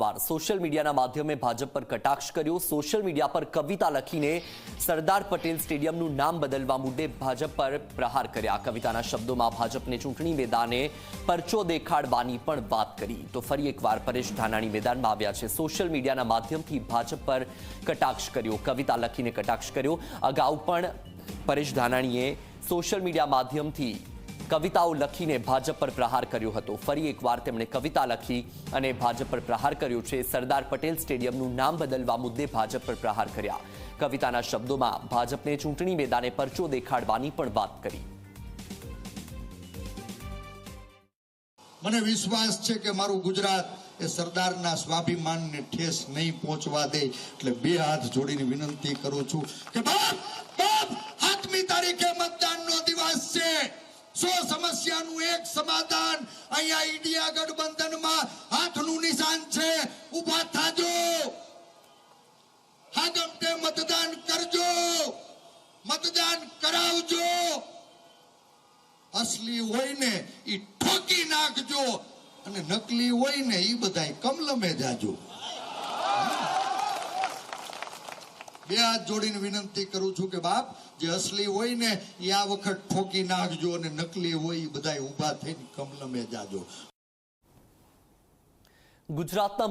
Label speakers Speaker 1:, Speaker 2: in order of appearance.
Speaker 1: એકવાર સોશિયલ મીડિયાના માધ્યમે ભાજપ પર કટાક્ષ કર્યો. સોશિયલ મીડિયા પર કવિતા લખીને સરદાર પટેલ સ્ટેડિયમનું નામ બદલવા મુદ્દે ભાજપ પર પ્રહાર કર્યા. કવિતાના શબ્દોમાં ભાજપને ચૂંટણી મેદાને પરચો દેખાડવાની પણ વાત કરી. તો ફરી એકવાર પરેશ ધાનાણી મેદાનમાં આવ્યા છે. સોશિયલ મીડિયાના માધ્યમથી ભાજપ પર કટાક્ષ કર્યો. કવિતા લખીને કટાક્ષ કર્યો. અગાઉ પણ પરેશ ધાનાણીએ સોશિયલ મીડિયા માધ્યમથી કવિતાઓ લખીને ભાજપ પર પ્રહાર કર્યો હતો. ફરી એકવાર તેમણે કવિતા લખી અને ભાજપ પર પ્રહાર કર્યો છે. સરદાર પટેલ સ્ટેડિયમનું નામ બદલવા મુદ્દે ભાજપ પર પ્રહાર કર્યા. કવિતાના શબ્દોમાં ભાજપને ચૂંટણી મેદાને પરચો દેખાડવાની પણ વાત કરી.
Speaker 2: મને વિશ્વાસ છે કે મારું ગુજરાત એ સરદારના સ્વાભિમાનને ઠેસ નહીં પહોંચવા દે. એટલે બે હાથ જોડીને વિનંતી કરું છું કે સો સમસ્યાનું એક સમાધાન અહીંયા ઇન્ડિયા ગઠબંધનમાં હાથનું નિશાન છે. ઊભા થાજો. હાગમટે મતદાન કરજો. મતદાન કરાવજો. અસલી હોય ને એ ઠોકી નાખજો અને નકલી હોય ને એ બધાય કમલમે જાજો. બે હાથ જોડીને વિનંતી કરું છું કે બાપ, જે અસલી હોય ને, એ આ વખત ઠોકી નાખજો અને નકલી હોય બધા ઊભા ઊભા થઈને કમલમે જાજો.
Speaker 1: ગુજરાતના